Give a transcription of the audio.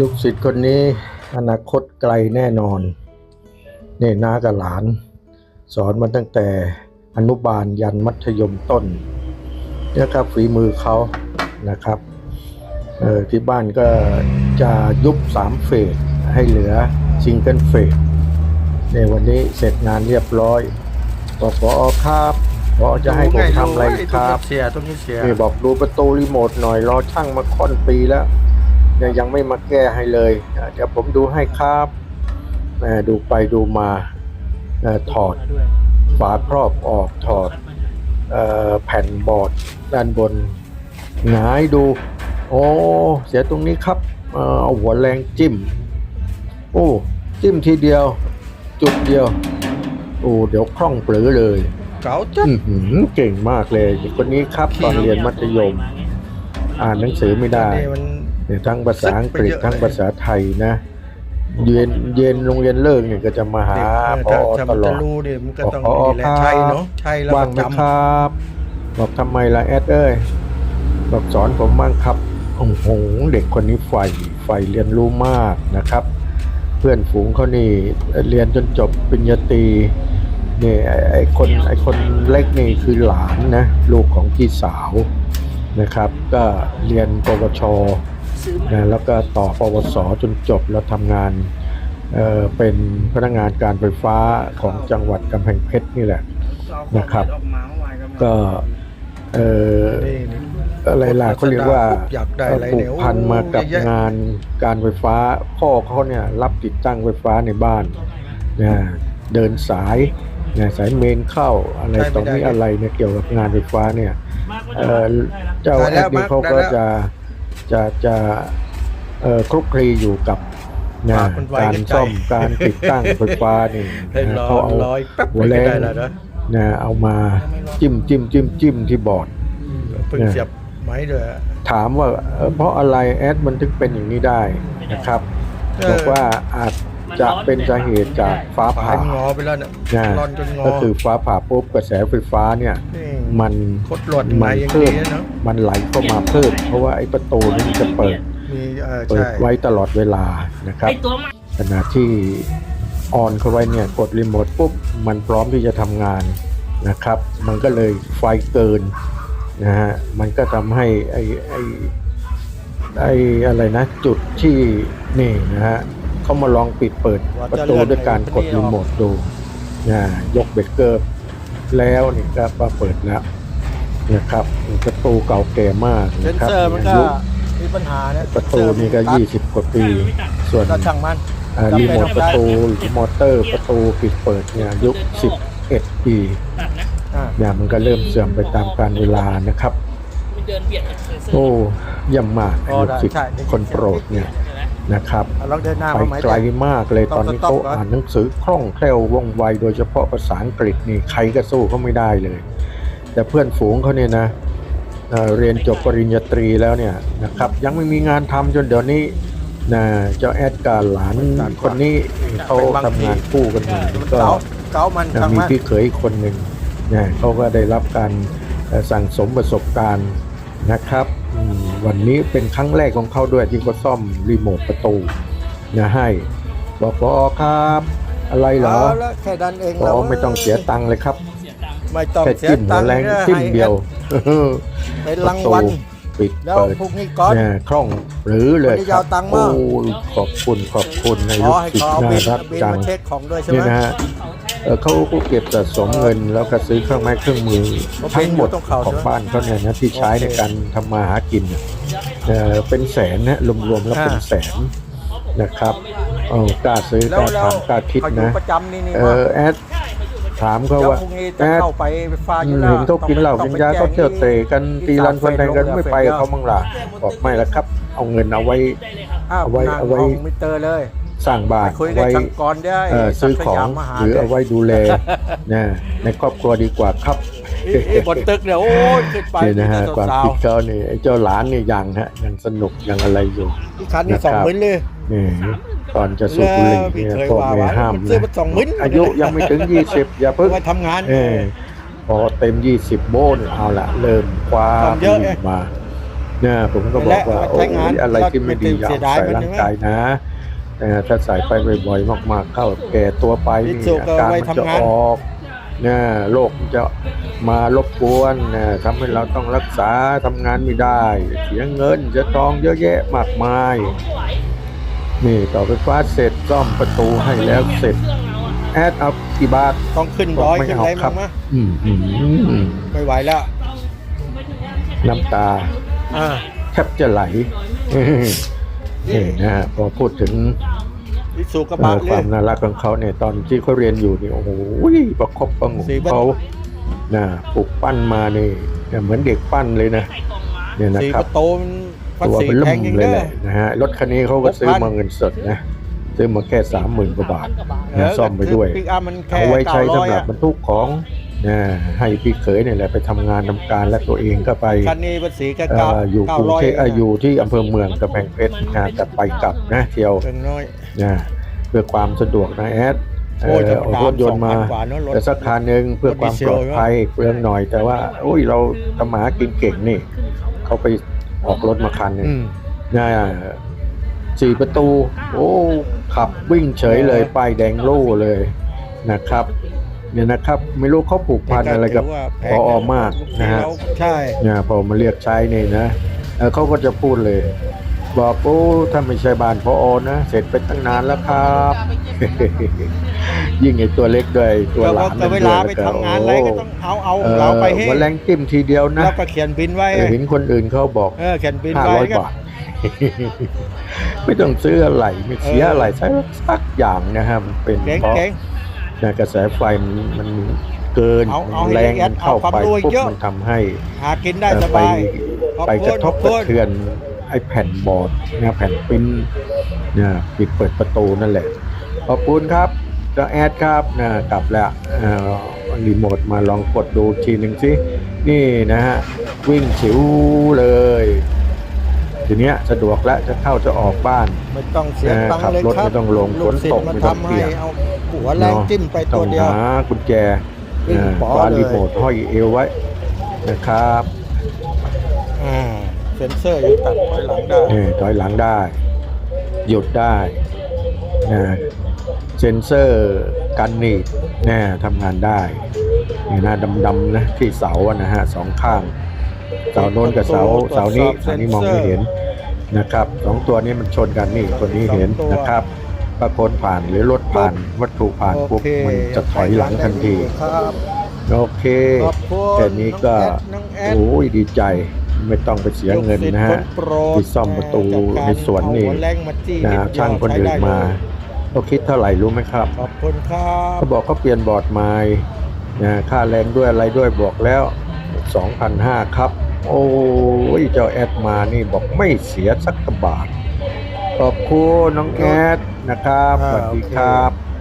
ลูกศิษย์คนนี้อนาคตไกลแน่นอนเนี่ยน้ากับหลาน สอนมาตั้งแต่อนุบาลยันมัธยมต้นเนี่ยครับฝีมือเขานะครับเออที่บ้านก็จะยุบสามเฟสให้เหลือซิงเกิลเฟสในยวันนี้เสร็จงานเรียบร้อยบอกพอครับพอจะให้ผมทำอะไรครับเสียตรงนี้เสียนี่บอกดูประตูรีโมทหน่อยรอช่างมาค่อนปีแล้วเนี่ ยยังไม่มาแก้ให้เลยอะเดี๋ยวผมดูให้ครับแหมดูไปดูมาเอ่อถอดฝาครอบออกถอดเอ่อแผ่นบอร์ดด้านบนหงายดู โอ้เสียตรงนี้ครับเอ่อเอาหัวแรงจิ้ม โอ้จิ้มทีเดียว จุดเดียว โอ้เดี๋ยวคล่องเปลือเลยเก๋าจัดอื้อหือเก่งมากเลยคนนี้ครับตอนเรียนมัธยม อ่านหนังสือไม่ได้นี่มันเนี่ย ทั้งภาษาอังกฤษซึกไปเยอะทั้งภาษาไทยนะ เย็นเย็นโรงเรียนเลิกเนี่ยก็จะมาหาพอถ้าตมันลอจะดรู้เนี่ยมันก็ต้องบอกมีแหละครับใช่เนาะใช่แล้วว่าก็งไหมจำครับ บอกทำไมล่ะแอดเอ้ยบอกสอนผมบ้างครับโอ้โหเด็กคนนี้ใฝ่ใฝ่เรียนรู้มากนะครับ เพื่อนฝูงเขานี่เรียนจนจบปริญญาตรีนี่ไอ้ไอ้คนไอ้คนเล็กนี่คือหลานนะลูกของพี่สาวนะครับ ก็เรียนปวช นะแล้วก็ต่อปวสจนจบแล้วทำงานเเป็นพนักงานการไฟฟ้าของจังหวัดกำแพงเพชรนี่แหละนะครับ ก็อะไรล่ะเขาเรียกว่าอยากได้อะไรผูเนี่กพันมากับงานการไฟฟ้า พ่อเขาเนี่ยรับติดตั้งไฟฟ้าในบ้านนะเดินสายนะสายเมนเข้าอะไรตรงนี้อะไรเนี่ยเกี่ยวกับงานไฟฟ้าเนี่ยเจ้าแอแล้วดนี่เขาก็จะ จะจะเอ่อคลุกคลีอยู่กับนะปากมันไวการกันใจซ่อมการติดตั้งไฟฟ้านี่ให้นะรอเขาเอาร้อยแป๊บหัวแรงได้แล้วนะนะเอามาจิ้มจิ้มจิ้มจิ้มที่บอร์ดเพิ่งเสียบไม้ด้วยอะถามว่าเอ่อเพราะอะไรแอดมันถึงเป็นอย่างนี้ได้นะครับเออบอกว่าอาจ จะเป็นสาเหตุจากฟ้าปลาผ่ายมันงอไปแล้วเนี่ยนะร่อนจนงอก็คือฟ้าผ่าปุ๊บกระแสไฟฟ้าเนี่ยนี่มันโคตรหลวดมัมานอย่างเพิ่ดีมเนาะมันไหลเข้ามาเพิ่มเพราะว่าไอ้ประตูนี่มันจะเปิดมีเออเปิดใช่ไว้ตลอดเวลานะครับ ไอตัวใหม่ขณะที่ออนเข้าไว้เนี่ยกดรีโมทปุ๊บมันพร้อมที่จะทำงานนะครับ มันก็เลยไฟเกินนะฮะมันก็ทำให้ไอ้ไอ้ไอ้อะไรนะจุดที่นี่นะฮะ เขามาลองปิดเปิดประตูด้วยการกดรีโมทดูนะยกเบรกเกอร์แล้วนี่ก็มาเปิดแล้วนะครับประตูเก่าแก่มากเซนนะครับเซอร์มันก็อายุมีปัญหาเนี่ยประตูนี่ก็20กว่าปี ส่วนก็ช่างมันอ่าจำรีเป็นโมทต้องประได้ตูหรือมอเตอร์ประตูปิดเปิดเนี่ยอายุ11ปีตัดนะอ่าเนี่ยมันก็เริ่มเสื่อมไปตามกาลเวลานะครับไม่เดินเบียดเซนเซอร์โอ้เยี่ยมมากอ๋อลูกได้ศิษย์ใช่ได้คนโปรดเนี่ยเห็ นไหมนะครับเอาลองเดินหน้าไปมาไหมไกลมากเลยต้ตอองนนี้สต็อเขาปก่อนอ่านหนังสือคล่องแคล่วว่องไว โดยเฉพาะภาษาอังกฤษนี่ใครก็สู้เขาไม่ได้เลย แต่เพื่อนฝูงเขาเนี่ยนะเอ่อเรียนจบปริญญาตรีแล้วเนี่ยนะครับยังไม่มีงานทำจนเดี๋ยวนี้นะเจ้าแอดการหลานคนนี้เขาทำงานคู่กันอยู่ก็เก๋าเก๋ามันนะช่างมีมันพี่เขยอีกคนหนึ่งนะเขาก็ได้รับการเอ่อสั่งสมประสบการณ์นะครับอืม วันนี้เป็นครั้งแรกของเขาด้วยที่เขาซ่อมรีโมทประตูนะให้ บอกพอครับ อะไรเหรอเอาละแค่ดันเองพอไม่ต้องเสียตังค์เลยครับเสียตังค์ไม่ต้องแค่เสียจิ้มหัตัวงค์แรงนะจิ้มเดียวให้เป็นปรางระตูวัล ปิดแล้วเปิดพรุ่งนี้ก่อนเนี่ยคล่องหรือเลยวันนี้ครัจะเอาตังค์มาโอ้ยขอบคุณขอบคุณในขลูอกให้ศิษเขาย์เอาน่าบินรักบินจังมาเช็คของด้วยใช่ไหมนี่นะฮะ เอ่อเขาก็เก็บสะสมเงิน แล้วก็ซื้อเครื่องไม้เครื่องมือก็เป็นทั้งหมดอยู่ตรงเขาของใช่ไหมบ้านเขาเนี่ยนะที่ใช้โอเคในการทำมาหากินเนี่ยเอ่อเป็นแสนนะรวมๆแล้วอ่าเป็นแสนนะครับเออกล้าซื้อแล้กวล้าแล้วทำกล้าคิดเขาอยู่นะประจำนี่นี่เอมาอแอดถามเขาเดี๋ยวว่าพรุ่งนี้แอจะดเข้าไปไฟฟ้าอยู่แล้วเห็นเขากินเหล้าต้กิองนไปยาเขาแจ้งเที่ยวเตะกันที่ตีรันฟันแทงกันที่ไม่ไปที่เขามั่งล่ะบอกไม่ละครับ เอาเงินเอาไว้อ้าวเอาไว้นั่งเอาไว้ห้องมิเตอร์เลย สร้างบ้านไปคุยเอากับไว้ช่างกรได้เอ่อซื้อของสยามมาาหรือเอาไว้ดูแลนะในครอบครัวดีกว่าครับอีอีบนตึกเนี่ยโอ้ยขึ้นไปนี่นะฮะมีแต่ความสาวคิดเขานี่ไอ้เจ้าหลานนี่ยังฮะยังสนุกยังอะไรอยู่ๆอีกคันนี่นะครับสองหมื่นเลยนี่ตอนจะสูบบุหรี่แล้วพี่เนี่ยเคยพ่อว่าแม่ว่าห้ามซื้อนะมาสองหมื่นอายุยังไม่ถึง20อย่าเพิ่งเอาไว้ทำงานเออพอเต็ม20โบนเอาละเริ่มคว้าทำเยอะไงมาเนี่ยผมก็บอกว่าและโอ้ใช้งานยอะไรที่ไม่ดีอย่าเสียดายใส่มันร่างใช่ไหมกายนะ เออถ้าใส่ไปบ่อยๆมากๆ เข้าแก่ตัวไปอินี่สุก็อาการไว้มันจะทำงานออกเนี่ยโรคมันจะมารบกวนเนี่ยทำให้เราต้องรักษาทำงานไม่ได้ เสียเงินเสียทองเยอะแยะมากมาย นี่ต่อไฟฟ้าเสร็จซ่อมประตูให้แล้วเสร็จ แอดเอากี่บาทต้องขึ้นร้อยไม่ขึ้นเอาอะไรครัมั้บงมะอืมอืมอืมไม่ไหวแล้ว น้ำตาอ่าแทบจะไหล นี่นะฮะพอพูดถึงอิสุกระเอ่บะอเลควายมน่ารักของเขาเนี่ยตอนที่เขาเรียนอยู่นี่โอ้โหประคบประหงมสีบันเขานะปลูกปั้นมานี่เนี่ยเหมือนเด็กปั้นเลยนะเนี่ยนะสีคปรับระตูมันภาตัวษีเป็นแพล่งมยังเลยเด้แหอละนะฮะรถคันนี้เขาก็ซื้อหกพันมาเงินสดนะซื้อมาแค่สามหมื่นกว่าบาทเอนะอซ่อมไปด้วย ปิกอัพมันแค่เอาไว้ใช้เก้าร้อยสำหรับอะบรรทุกของ นะให้พี่เขยเนี่ยแหละไปทำงานทำการและตัวเองก็ไปคันนี้ภาษีก็เอ่เก้าออยู่เก้ากรุงร้อยเทพเอ่ออยู่ที่อำเภอเมืองกำแพงเพชรนะแต่ไปกลับนะเที่ยวเป็นน้อยนะเพื่อความสะดวกนะแอดเอโอ้ยอธรรมเอาดารถยนต์มาสองพันกว่าเนอะรถแต่สักคันหนึ่งเพื่อความปลอดภัยเปลืองหน่อยแต่ว่าโอ้ยเราทำหมากินเก่งนี่เขาไปออกรถมาคันหนึงอืมนะสี่ประตู โอ้ ขับวิ่งเฉยเลยป้ายแดงโล่เลยนะครับ เนี่ยนะครับ ไม่รู้เขาผูกพันอะไรกับถืว่าแพพงอมากนะฮะใช่เนี่ยพอมาเรียกใช้นี่นะเออเขาก็จะพูดเลย บอกโอ้ถ้าไม่ใช่บ้านพออนะ เสร็จไปตั้งนานแล้วครับ ยิ่งไอตัวเล็กด้วยตัวหลานก็เวลาไปทำงานอะไรก็ต้องเอาเอาเออเราไปให้วันแรงจิ้มทีเดียวนะแล้วก็เขียนบินไว้เออเห็นคนอื่นเขาบอกเออเขียนบินห้าไว้ร้อยก็บาทไม่ต้องซื้ออะไรไม่เสียอะไรสักสักอย่างนะฮะมันเป็นเก่งเพราะเก่ง นะกระแสไฟมันมันเกินเอาเอาแรงให้ละเอียดมันเข้าเอาความไปรู้ปุ๊บเยอะ มันทำให้หากินได้เอ่อสไปบายขอบไปคุณกระทบขอบกระคุณเทือนไอ้แผ่นบอร์ดนะแผ่นปริ้นนะปิดเปิดประตูนั่นแหละ ขอบคุณครับเจ้าแอดครับนะกลับแล้วอ่ารีโมทมาลองกดดูทีหนึ่งสิ นี่นะฮะ วิ่งฉิวเลย ทีเนี้ยสะดวกแล้วจะเข้าจะออกบ้านไม่ต้องเสียตังค์ขับเลยรถครับไม่ต้องลงลูกศิษฝนตกย์มาไม่ต้องทำเปีให้ยกเอาหัวแรงจิ้มไปต้ตัอวงเดียวหากุญแจวิ่งอ่าป๋อวางเลยรีโมทห้อยเอวไว้นะครับอ่าเซ็นเซอร์ยังตัดถอยหลังได้เออถอยหลังได้ หยุดได้นะเซนเซอร์กันหนีบแน่ทำงานได้นี่นะดำๆนะที่เสาอะนะฮะสองข้าง เสาโน้นกับเสาเสานี้เสานี้มองไม่เห็นนะครับสองตัวนี้มันชนกันนี่ตัวนี้เห็นนะครับถ้าคนผ่านหรือรถผ่านวัตถุผ่านโอปุ๊บเคมันจะถอยหลังทันทีครับโอเคขอบคุณแค่นี้ก็น้องแอดโอ้ยดีใจไม่ต้องไปเสียเงินนะฮะลูกศิษย์คโปรดที่ซ่อมประตูจากการในสวนนี่เอาหัแรงมาจี้นะดเดียวช่างคนอื่นมาใช้ได้เลยเขาคิดเท่าไหร่รู้ไหมครับขอบคุณครับเขาบอกเขาเปลี่ยนบอร์ดใหม่นะค่าแรงด้วยอะไรด้วยบอกแล้ว 2,500 ครับ โอ้ยเจ้าแอดมานี่บอกไม่เสียสักกระบาท ขอบคุณน้องแอดนะครับ สวัสดีครับ